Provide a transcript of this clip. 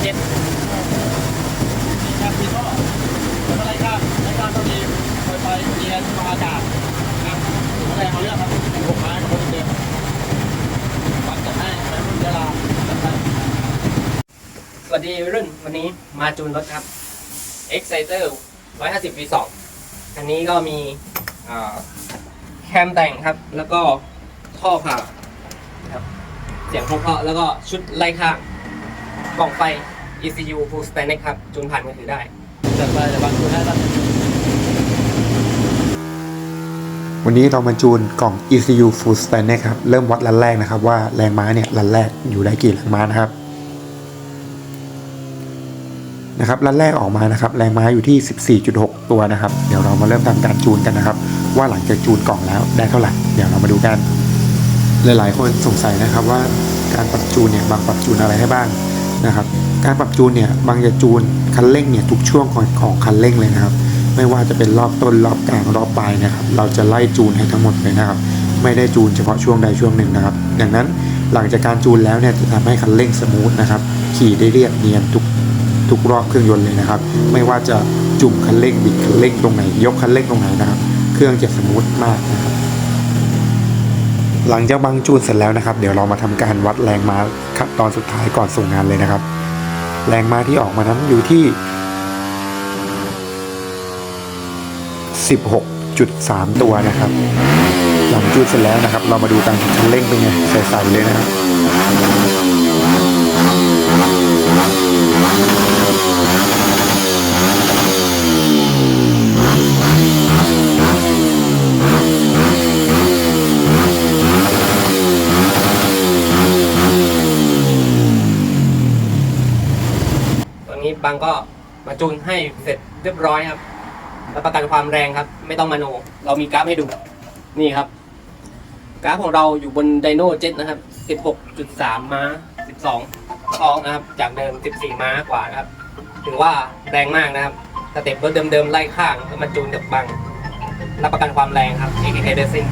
เจ็ดการปีนก็แล้วก็ไล่ข้ามไล่ข้ามก็มีไฟไฟเรียนมาอากาศนะถือรงเอาเรื่องครับหกไม้กับคนเดิมปัดจะให้ใช้เวลาสวัสดีรุ่นวันนี้มาจูนรถครับ Exciter 150 V2 อันนี้ก็มีแคมแต่งครับ แล้วก็ท่อผ่าครับเสียงเพราะๆแล้วก็ชุดไล่ข้าง กล่องไฟ ECU Full Stack ครับ จูนผ่านมือถือได้จัดไปจะบางจูนให้ครับวันนี้เรามาจูนกล่อง ECU Full Stand นะครับ เริ่มวัดรันแรกนะครับ ว่าแรงม้าเนี่ยรันแรกอยู่ได้กี่แรงม้านะครับนะครับรันแรกออกมานะครับแรงม้าอยู่ที่ 14.6 ตัวนะครับ เดี๋ยวเรามาเริ่มทำการจูนกันนะครับ ว่าหลังจากจูนกล่องแล้วได้เท่าไหร่ เดี๋ยวเรามาดูกัน หลายๆ คนสงสัยนะครับว่าการปรับจูนเนี่ยบางปรับจูนอะไรให้บ้าง นะครับ การปรับจูนเนี่ยบางจะจูนคันเร่งเนี่ยทุกช่วงของของคันเร่งเลยนะครับ ไม่ว่าจะเป็นรอบต้นรอบกลางรอบปลายนะครับ เราจะไล่จูนให้ทั้งหมดเลยนะครับ ไม่ได้จูนเฉพาะช่วงใดช่วงหนึ่งนะครับ ดังนั้นหลังจากการจูนแล้วเนี่ยจะทำให้คันเร่งสมูทนะครับ ขี่ได้เรียบเนียนทุกทุกรอบเครื่องยนต์เลยนะครับ ไม่ว่าจะจุ่มคันเร่งบิดคันเร่งตรงไหน ยกคันเร่งตรงไหนนะครับ เครื่องจะสมูทมากนะครับ หลังจากบังจูนเสร็จแล้วนะครับ เดี๋ยวเรามาทำการวัดแรงม้าขั้นตอนสุดท้ายก่อนส่งงานเลยนะครับ แรงม้าที่ออกมานั้นอยู่ที่ 16.3 ตัวนะครับ หลังจูนเสร็จแล้วนะครับ เรามาดูกันคันเร่งเป็นไงใสๆเลยนะครับ นนี้บางก็มาจูนให้เสร็จเรียบร้อยครับรับประกันความแรงครับ ไม่ต้องมาโน เรามีกราฟให้ดูนี่ครับ กราฟของเราอยู่บนไดโนเจ็ตนะครับ 16.3 ม้า 12ท้องนะครับ จากเดิม 14 ม้ากว่านะครับ ถือว่าแรงมากนะครับสเต็ปรถเดิมๆไล่ข้างแล้วมาจูนกับบางรับประกันความแรงครับ AKK Racing